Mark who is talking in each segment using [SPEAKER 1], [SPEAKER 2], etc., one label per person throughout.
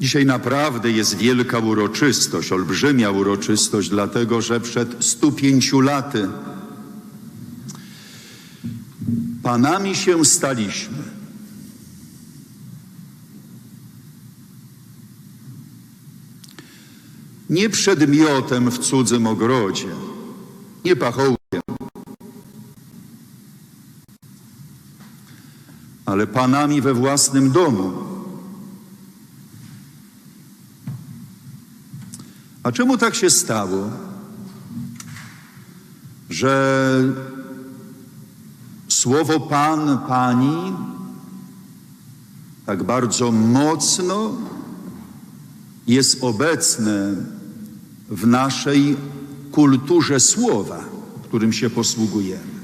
[SPEAKER 1] Dzisiaj naprawdę jest wielka uroczystość, olbrzymia uroczystość, dlatego że przed 105 laty Panami się staliśmy. Nie przedmiotem w cudzym ogrodzie, nie pachołkiem, ale panami we własnym domu. A czemu tak się stało, że słowo Pan, Pani tak bardzo mocno jest obecne w naszej kulturze słowa, którym się posługujemy?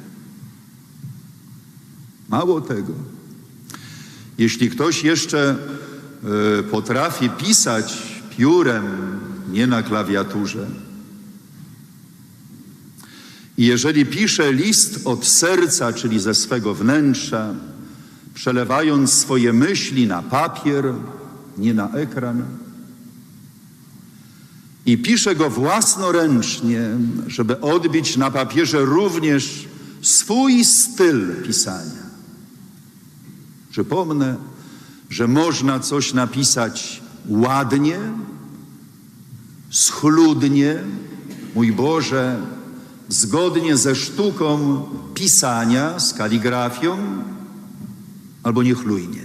[SPEAKER 1] Mało tego, jeśli ktoś jeszcze e, potrafi pisać piórem, nie na klawiaturze, i jeżeli pisze list od serca, czyli ze swego wnętrza, przelewając swoje myśli na papier, nie na ekran, i pisze go własnoręcznie, żeby odbić na papierze również swój styl pisania. Przypomnę, że można coś napisać ładnie, schludnie, mój Boże, zgodnie ze sztuką pisania, z kaligrafią, albo niechlujnie.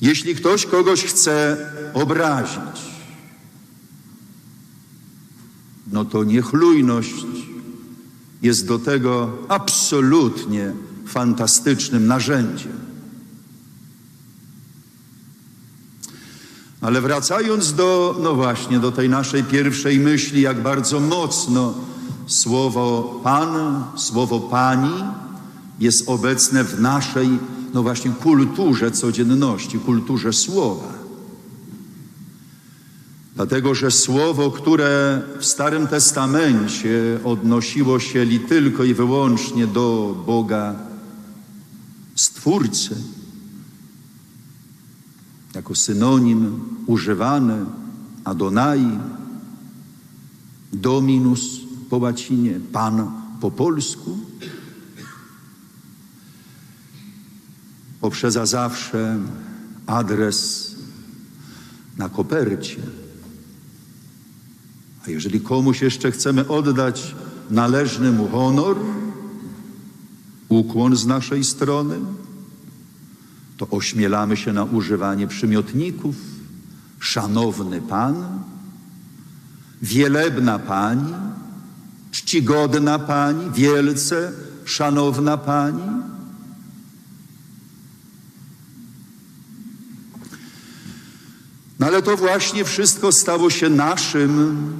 [SPEAKER 1] Jeśli ktoś kogoś chce obrazić, no to niechlujność jest do tego absolutnie fantastycznym narzędziem. Ale wracając do, no właśnie, do tej naszej pierwszej myśli, jak bardzo mocno słowo Pan, słowo Pani jest obecne w naszej, no właśnie, kulturze codzienności, kulturze słowa. Dlatego, że słowo, które w Starym Testamencie odnosiło się li tylko i wyłącznie do Boga Stwórcy, jako synonim używany Adonai, Dominus po łacinie, Pan po polsku, poprzeza zawsze adres na kopercie. A jeżeli komuś jeszcze chcemy oddać należny mu honor, ukłon z naszej strony, to ośmielamy się na używanie przymiotników. Szanowny Pan, wielebna Pani, czcigodna Pani, wielce szanowna Pani. No ale to właśnie wszystko stało się naszym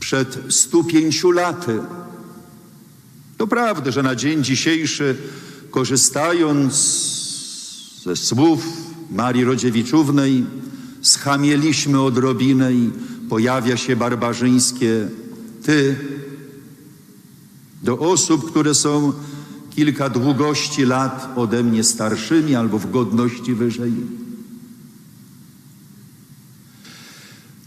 [SPEAKER 1] przed 105 laty. To prawda, że na dzień dzisiejszy, korzystając ze słów Marii Rodziewiczównej, schamieliśmy odrobinę i pojawia się barbarzyńskie ty do osób, które są kilka długości lat ode mnie starszymi albo w godności wyżej.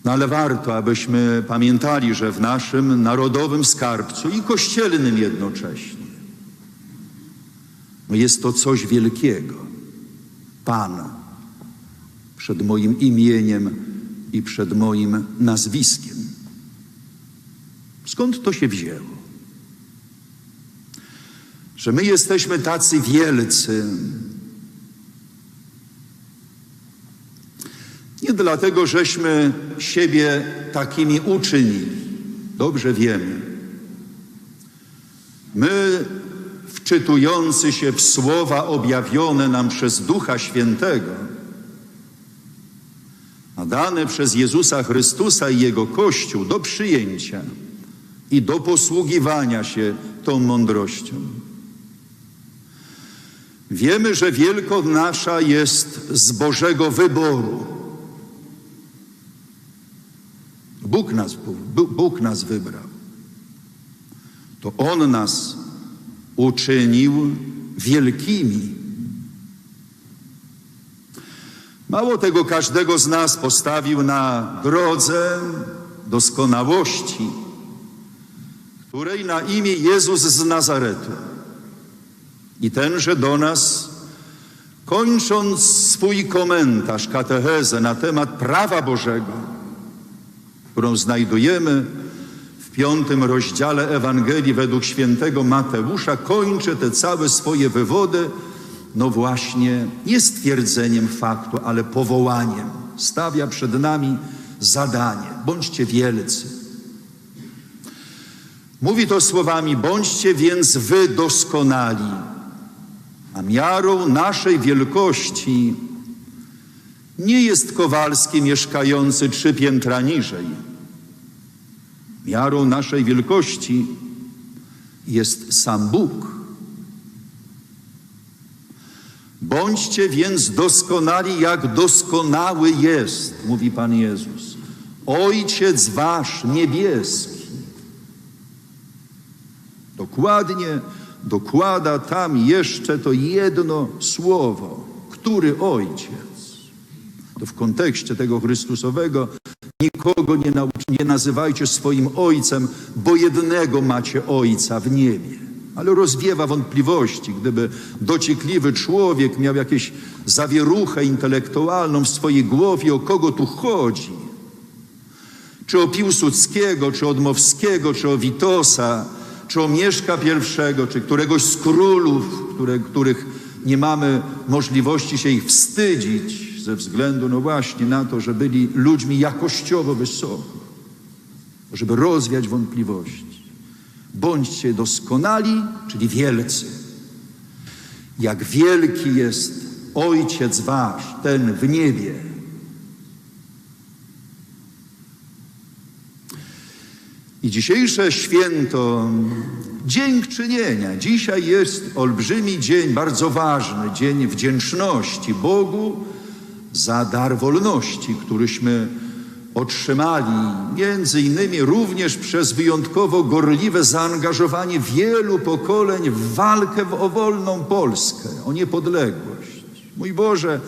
[SPEAKER 1] No ale warto, abyśmy pamiętali, że w naszym narodowym skarbcu i kościelnym jednocześnie no jest to coś wielkiego. Pan przed moim imieniem i przed moim nazwiskiem. Skąd to się wzięło? Że my jesteśmy tacy wielcy, Nie dlatego, żeśmy siebie takimi uczynili. Dobrze wiemy. My, wczytujący się w słowa objawione nam przez Ducha Świętego, a dane przez Jezusa Chrystusa i Jego Kościół do przyjęcia i do posługiwania się tą mądrością. Wiemy, że wielko nasza jest z Bożego wyboru. Bóg nas, Bóg nas wybrał. To On nas uczynił wielkimi. Mało tego, każdego z nas postawił na drodze doskonałości, której na imię Jezus z Nazaretu. I tenże do nas, kończąc swój komentarz, katechezę na temat prawa Bożego, którą znajdujemy w piątym rozdziale Ewangelii według świętego Mateusza, kończy te całe swoje wywody, no właśnie nie stwierdzeniem faktu, ale powołaniem. Stawia przed nami zadanie. Bądźcie wielcy. Mówi to słowami: bądźcie więc wy doskonali, a miarą naszej wielkości nie jest Kowalski mieszkający trzy piętra niżej. Miarą naszej wielkości jest sam Bóg. Bądźcie więc doskonali, jak doskonały jest, mówi Pan Jezus. Ojciec wasz niebieski. Dokładnie dokłada tam jeszcze to jedno słowo, który ojciec. To w kontekście tego Chrystusowego nikogo nie, nie nazywajcie swoim ojcem, bo jednego macie ojca w niebie. Ale rozwiewa wątpliwości, gdyby dociekliwy człowiek miał jakieś zawieruchę intelektualną w swojej głowie, o kogo tu chodzi. Czy o Piłsudskiego, czy o Dmowskiego, czy o Witosa, czy o Mieszka I, czy któregoś z królów, które, których nie mamy możliwości się ich wstydzić ze względu, no właśnie, na to, że byli ludźmi jakościowo wysoko, żeby rozwiać wątpliwości. Bądźcie doskonali, czyli wielcy. Jak wielki jest Ojciec Wasz, ten w niebie. I dzisiejsze święto dziękczynienia. Dzisiaj jest olbrzymi dzień, bardzo ważny, dzień wdzięczności Bogu za dar wolności, któryśmy otrzymali, między innymi również przez wyjątkowo gorliwe zaangażowanie wielu pokoleń w walkę o wolną Polskę, o niepodległość. Mój Boże,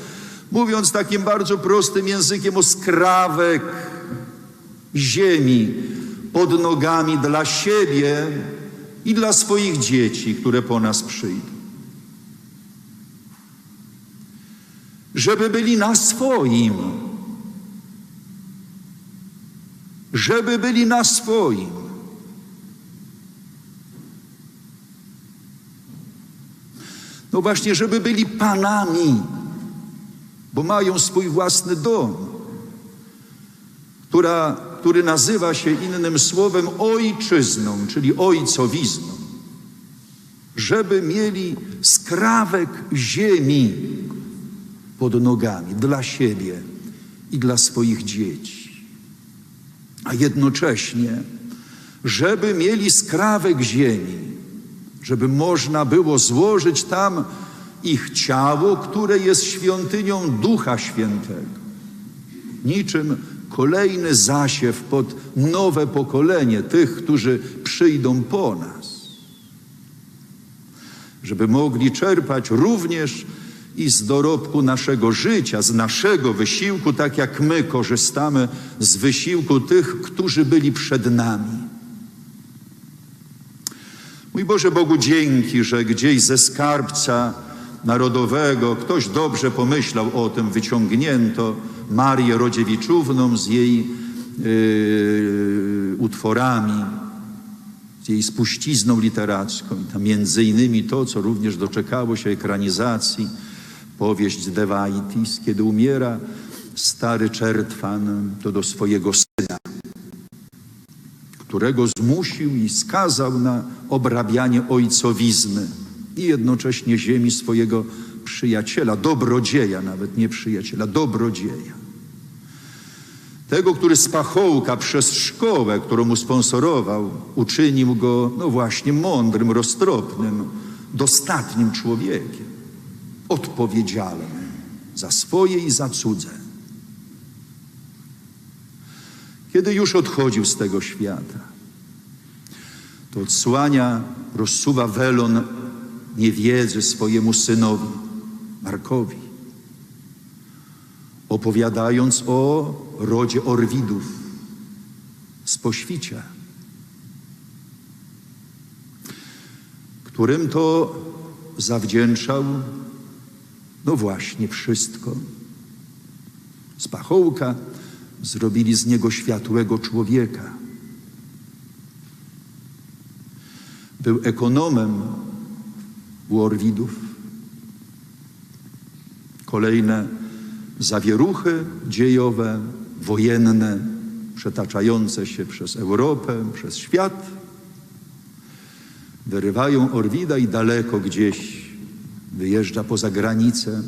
[SPEAKER 1] mówiąc takim bardzo prostym językiem o skrawek ziemi pod nogami dla siebie i dla swoich dzieci, które po nas przyjdą. Żeby byli na swoim, żeby byli na swoim. No właśnie, żeby byli panami, bo mają swój własny dom, która, który nazywa się innym słowem ojczyzną, czyli ojcowizną. Żeby mieli skrawek ziemi pod nogami dla siebie i dla swoich dzieci a jednocześnie, żeby mieli skrawek ziemi, żeby można było złożyć tam ich ciało, które jest świątynią Ducha Świętego. Niczym kolejny zasiew pod nowe pokolenie tych, którzy przyjdą po nas. Żeby mogli czerpać również i z dorobku naszego życia, z naszego wysiłku, tak jak my korzystamy z wysiłku tych, którzy byli przed nami. Mój Boże Bogu, dzięki, że gdzieś ze skarbca narodowego ktoś dobrze pomyślał o tym, wyciągnięto Marię Rodziewiczówną z jej yy, utworami, z jej spuścizną literacką. I tam między innymi to, co również doczekało się ekranizacji, powieść Devaitis, kiedy umiera stary Czertwan, to do swojego syna, którego zmusił i skazał na obrabianie ojcowizny i jednocześnie ziemi swojego przyjaciela, dobrodzieja, nawet nie przyjaciela, dobrodzieja. Tego, który z pachołka przez szkołę, którą mu sponsorował, uczynił go, no właśnie, mądrym, roztropnym, dostatnim człowiekiem odpowiedzialny za swoje i za cudze. Kiedy już odchodził z tego świata, to odsłania, rozsuwa welon niewiedzy swojemu synowi, Markowi, opowiadając o rodzie Orwidów z poświcia, którym to zawdzięczał, no właśnie, wszystko. Z pachołka zrobili z niego światłego człowieka. Był ekonomem u Orwidów. Kolejne zawieruchy dziejowe, wojenne, przetaczające się przez Europę, przez świat, wyrywają Orwida i daleko gdzieś wyjeżdża poza granicę,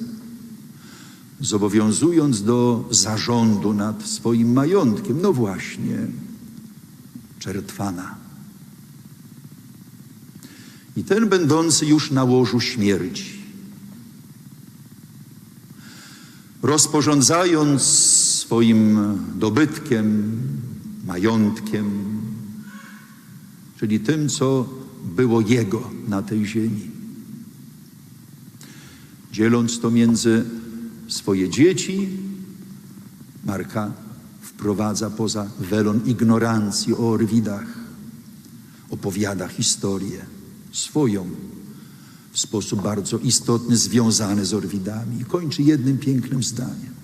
[SPEAKER 1] zobowiązując do zarządu nad swoim majątkiem. No właśnie, Czertwana. I ten będący już na łożu śmierci, rozporządzając swoim dobytkiem, majątkiem, czyli tym, co było jego na tej ziemi, dzieląc to między swoje dzieci, Marka wprowadza poza welon ignorancji o Orwidach, opowiada historię swoją w sposób bardzo istotny, związany z Orwidami. I kończy jednym pięknym zdaniem.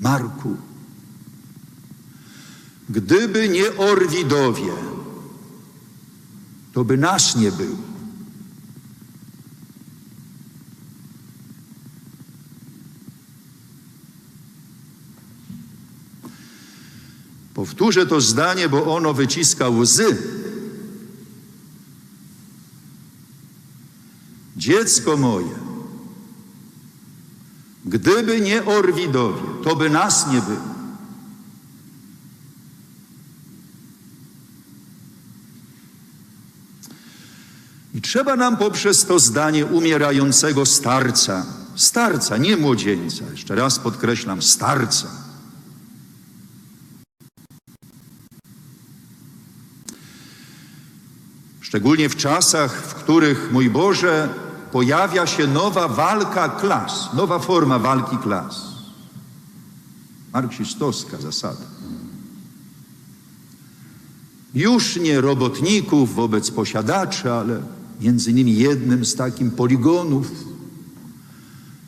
[SPEAKER 1] Marku, gdyby nie Orwidowie, to by nas nie było. Powtórzę to zdanie, bo ono wyciska łzy. Dziecko moje, gdyby nie Orwidowie, to by nas nie było. I trzeba nam poprzez to zdanie umierającego starca, starca, nie młodzieńca, jeszcze raz podkreślam, starca, Szczególnie w czasach, w których, mój Boże, pojawia się nowa walka klas, nowa forma walki klas. Marksistowska zasada. Już nie robotników wobec posiadaczy, ale między innymi jednym z takich poligonów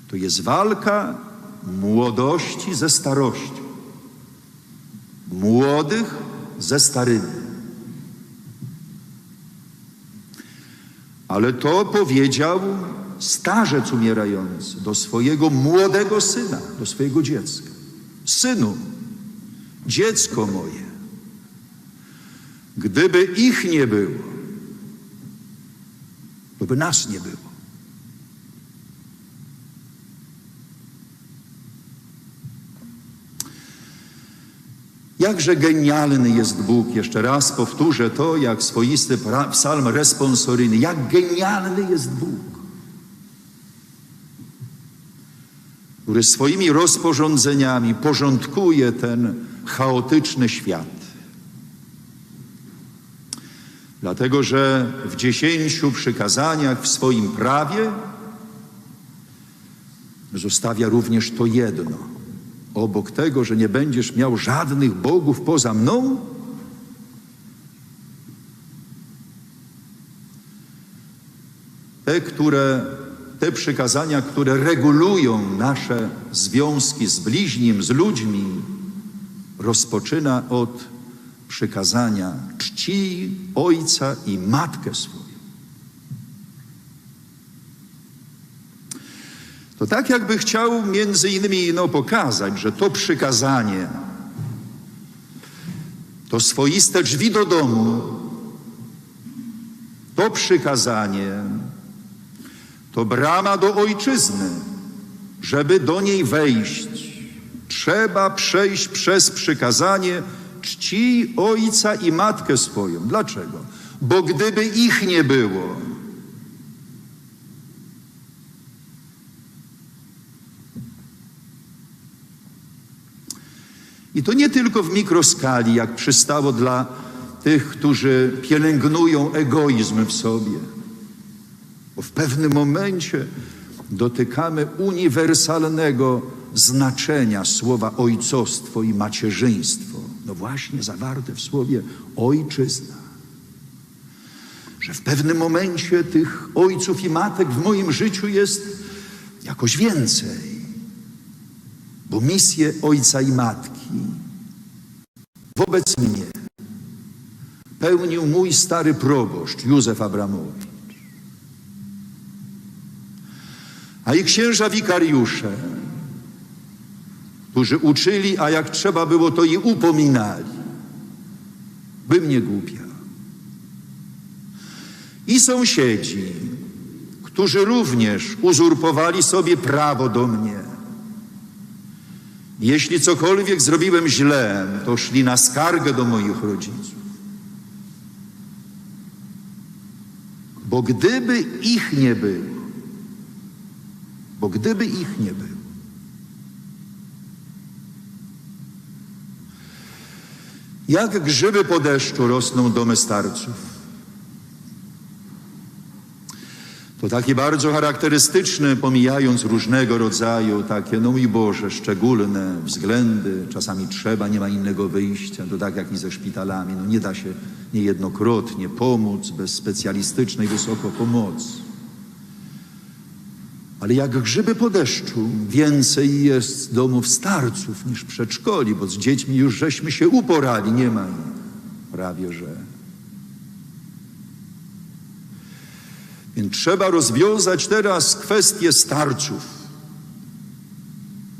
[SPEAKER 1] to jest walka młodości ze starością, młodych ze starymi. Ale to powiedział starzec umierający do swojego młodego syna, do swojego dziecka. Synu, dziecko moje, gdyby ich nie było, to by nas nie było. Jakże genialny jest Bóg, jeszcze raz powtórzę to, jak swoisty psalm responsoryjny. Jak genialny jest Bóg, który swoimi rozporządzeniami porządkuje ten chaotyczny świat. Dlatego, że w dziesięciu przykazaniach w swoim prawie zostawia również to jedno – obok tego, że nie będziesz miał żadnych bogów poza mną? Te, które, te przykazania, które regulują nasze związki z bliźnim, z ludźmi, rozpoczyna od przykazania czci ojca i matkę swoją. To tak jakby chciał między innymi no, pokazać, że to przykazanie to swoiste drzwi do domu, to przykazanie to brama do ojczyzny, żeby do niej wejść. Trzeba przejść przez przykazanie czci ojca i matkę swoją. Dlaczego? Bo gdyby ich nie było, I to nie tylko w mikroskali, jak przystało dla tych, którzy pielęgnują egoizm w sobie. Bo w pewnym momencie dotykamy uniwersalnego znaczenia słowa ojcostwo i macierzyństwo. No właśnie zawarte w słowie ojczyzna. Że w pewnym momencie tych ojców i matek w moim życiu jest jakoś więcej. Bo misję ojca i matki wobec mnie pełnił mój stary proboszcz Józef Abramowicz. A i księża wikariusze, którzy uczyli, a jak trzeba było, to i upominali. Bym nie głupia. I sąsiedzi, którzy również uzurpowali sobie prawo do mnie. Jeśli cokolwiek zrobiłem źle, to szli na skargę do moich rodziców. Bo gdyby ich nie było, bo gdyby ich nie było, jak grzyby po deszczu rosną domy starców. To taki bardzo charakterystyczny, pomijając różnego rodzaju takie, no mój Boże, szczególne względy, czasami trzeba, nie ma innego wyjścia, to tak jak i ze szpitalami, no nie da się niejednokrotnie pomóc bez specjalistycznej wysoko pomocy. Ale jak grzyby po deszczu, więcej jest domów starców niż przedszkoli, bo z dziećmi już żeśmy się uporali, nie ma prawie że. Więc trzeba rozwiązać teraz kwestię starców.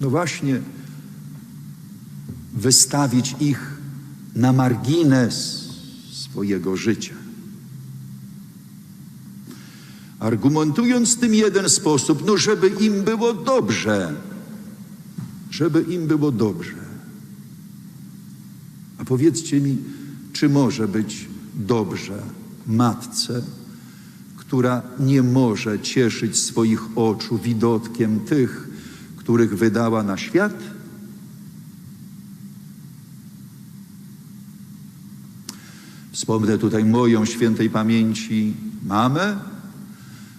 [SPEAKER 1] No właśnie, wystawić ich na margines swojego życia. Argumentując tym jeden sposób, no żeby im było dobrze, żeby im było dobrze. A powiedzcie mi, czy może być dobrze matce, która nie może cieszyć swoich oczu widotkiem tych, których wydała na świat? Wspomnę tutaj moją świętej pamięci mamę,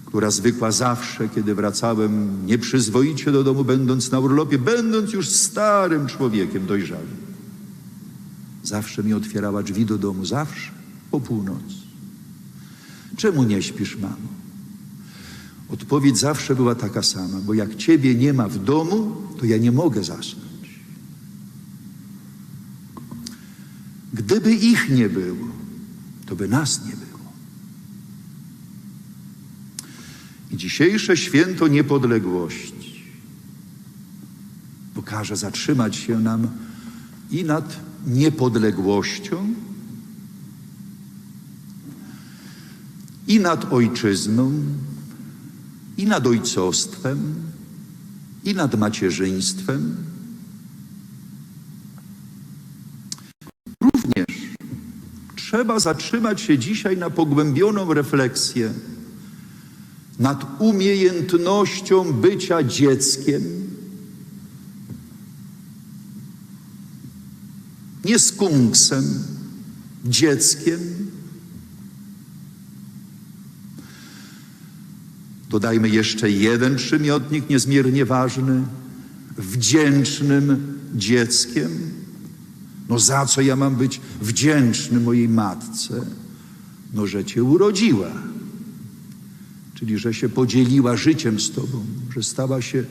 [SPEAKER 1] która zwykła zawsze, kiedy wracałem nieprzyzwoicie do domu, będąc na urlopie, będąc już starym człowiekiem dojrzałym, zawsze mi otwierała drzwi do domu, zawsze po północy. Czemu nie śpisz, mamo? Odpowiedź zawsze była taka sama, bo jak ciebie nie ma w domu, to ja nie mogę zasnąć. Gdyby ich nie było, to by nas nie było. I dzisiejsze święto niepodległości pokaże zatrzymać się nam i nad niepodległością, i nad ojczyzną, i nad ojcostwem, i nad macierzyństwem. Również trzeba zatrzymać się dzisiaj na pogłębioną refleksję nad umiejętnością bycia dzieckiem, nie skunksem, dzieckiem, Dodajmy jeszcze jeden przymiotnik niezmiernie ważny. Wdzięcznym dzieckiem. No za co ja mam być wdzięczny mojej matce? No, że cię urodziła. Czyli, że się podzieliła życiem z tobą, że stała się,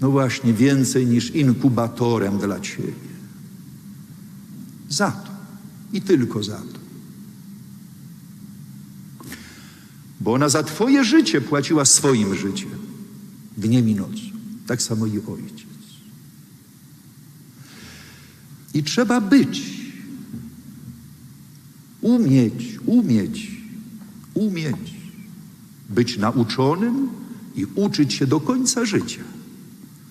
[SPEAKER 1] no właśnie, więcej niż inkubatorem dla ciebie. Za to i tylko za to. Bo ona za Twoje życie płaciła swoim życiem, dniem i nocą. Tak samo i ojciec. I trzeba być, umieć, umieć, umieć. Być nauczonym i uczyć się do końca życia.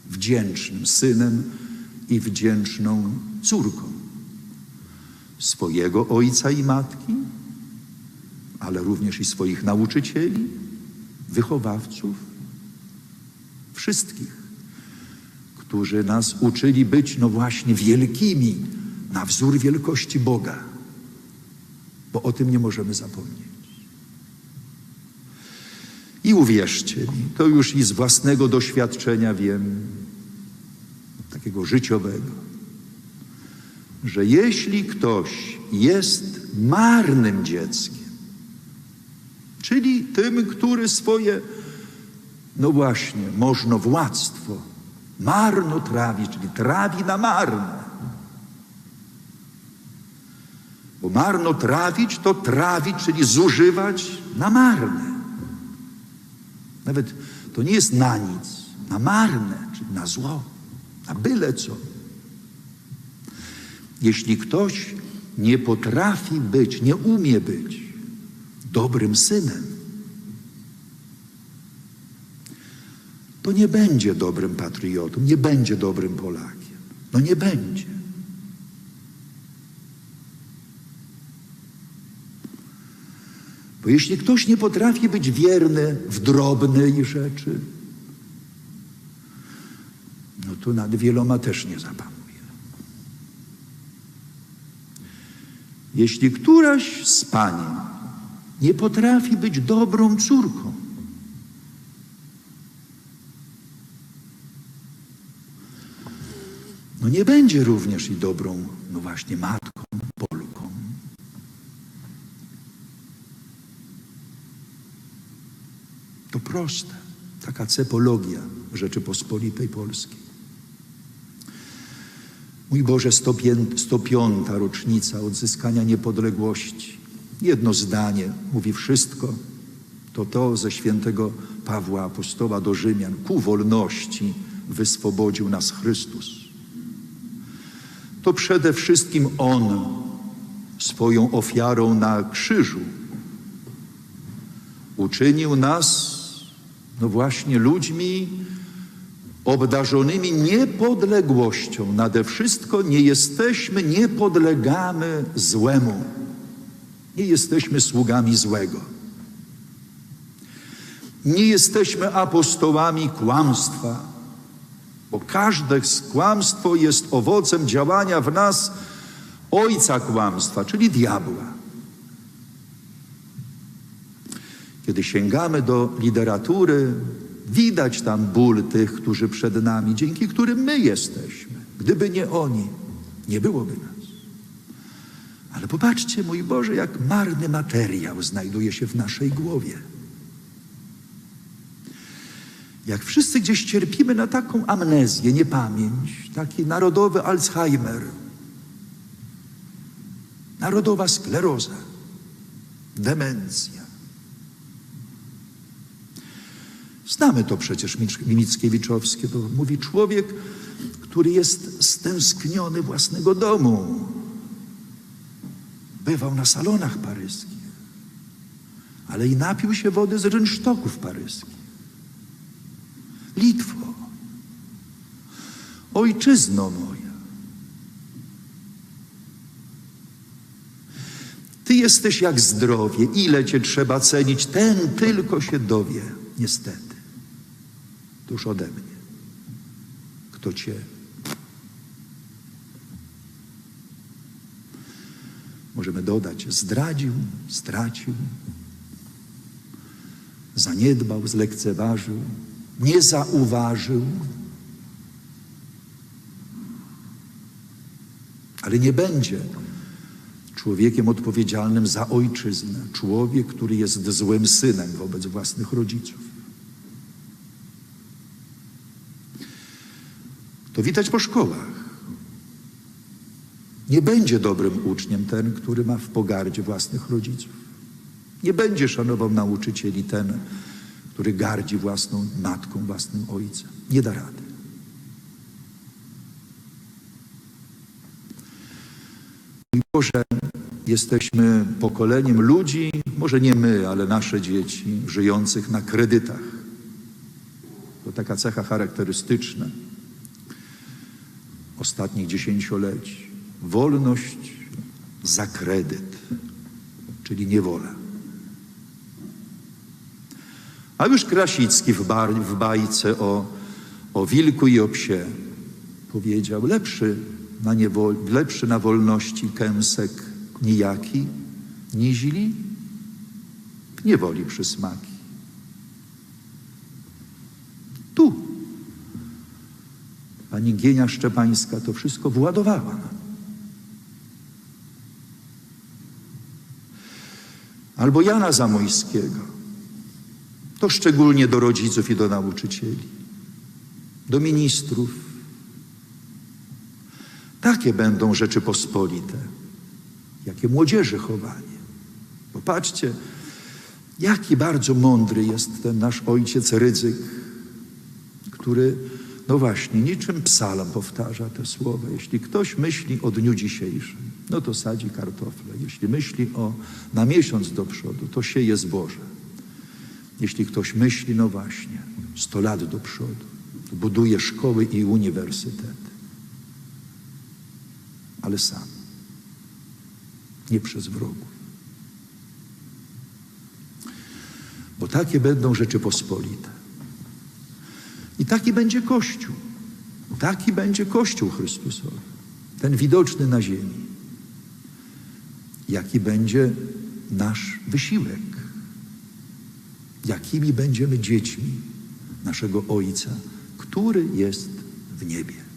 [SPEAKER 1] Wdzięcznym synem i wdzięczną córką. Swojego ojca i matki ale również i swoich nauczycieli, wychowawców, wszystkich, którzy nas uczyli być, no właśnie, wielkimi na wzór wielkości Boga, bo o tym nie możemy zapomnieć. I uwierzcie mi, to już i z własnego doświadczenia wiem, takiego życiowego, że jeśli ktoś jest marnym dzieckiem, czyli tym, który swoje, no właśnie, możnowładztwo marno trawi, czyli trawi na marne. Bo marno trawić to trawić, czyli zużywać na marne. Nawet to nie jest na nic, na marne, czyli na zło, na byle co. Jeśli ktoś nie potrafi być, nie umie być dobrym synem, to nie będzie dobrym patriotą, nie będzie dobrym Polakiem. No nie będzie. Bo jeśli ktoś nie potrafi być wierny w drobnej rzeczy, no to nad wieloma też nie zapanuje. Jeśli któraś z pań nie potrafi być dobrą córką, no nie będzie również i dobrą, no właśnie, matką, Polką. To proste, taka cepologia Rzeczypospolitej Polskiej. Mój Boże, 105, 105 rocznica odzyskania niepodległości. Jedno zdanie mówi wszystko. To to ze świętego Pawła Apostoła do Rzymian. Ku wolności wyswobodził nas Chrystus. To przede wszystkim On swoją ofiarą na krzyżu uczynił nas, no właśnie, ludźmi obdarzonymi niepodległością. Nade wszystko nie jesteśmy, nie podlegamy złemu. Nie jesteśmy sługami złego. Nie jesteśmy apostołami kłamstwa, bo każde kłamstwo jest owocem działania w nas ojca kłamstwa, czyli diabła. Kiedy sięgamy do literatury, widać tam ból tych, którzy przed nami, dzięki którym my jesteśmy. Gdyby nie oni, nie byłoby nas. Ale popatrzcie, mój Boże, jak marny materiał znajduje się w naszej głowie. Jak wszyscy gdzieś cierpimy na taką amnezję, niepamięć, taki narodowy Alzheimer, narodowa skleroza, demencja. Znamy to przecież Mickiewiczowskie, to mówi człowiek, który jest stęskniony własnego domu. Bywał na salonach paryskich, ale i napił się wody z rynsztoków paryskich. Litwo, ojczyzno moja. Ty jesteś jak zdrowie, ile cię trzeba cenić, ten tylko się dowie, niestety, tuż ode mnie, kto cię możemy dodać, zdradził, stracił, zaniedbał, zlekceważył, nie zauważył, ale nie będzie człowiekiem odpowiedzialnym za ojczyznę, człowiek, który jest złym synem wobec własnych rodziców. To widać po szkołach. Nie będzie dobrym uczniem ten, który ma w pogardzie własnych rodziców. Nie będzie szanował nauczycieli ten, który gardzi własną matką, własnym ojcem. Nie da rady. Mimo, że jesteśmy pokoleniem ludzi, może nie my, ale nasze dzieci, żyjących na kredytach. To taka cecha charakterystyczna ostatnich dziesięcioleci wolność za kredyt, czyli niewolę. A już Krasicki w, bar, w bajce o, o wilku i o psie powiedział, lepszy na, niewol, lepszy na wolności kęsek nijaki, nizili niewoli przysmaki. Tu pani Gienia Szczepańska to wszystko władowała Albo Jana Zamojskiego. To szczególnie do rodziców i do nauczycieli, do ministrów. Takie będą Rzeczypospolite, jakie młodzieży chowanie. Popatrzcie, jaki bardzo mądry jest ten nasz ojciec Rydzyk, który, no właśnie, niczym psalam powtarza te słowa. Jeśli ktoś myśli o dniu dzisiejszym, no to sadzi kartofle. Jeśli myśli o na miesiąc do przodu, to sieje zboże. Jeśli ktoś myśli, no właśnie, 100 lat do przodu, to buduje szkoły i uniwersytety. Ale sam, nie przez wrogów. Bo takie będą Rzeczypospolite. I taki będzie Kościół. Taki będzie Kościół Chrystusowy. Ten widoczny na ziemi. Jaki będzie nasz wysiłek. Jakimi będziemy dziećmi naszego Ojca, który jest w niebie.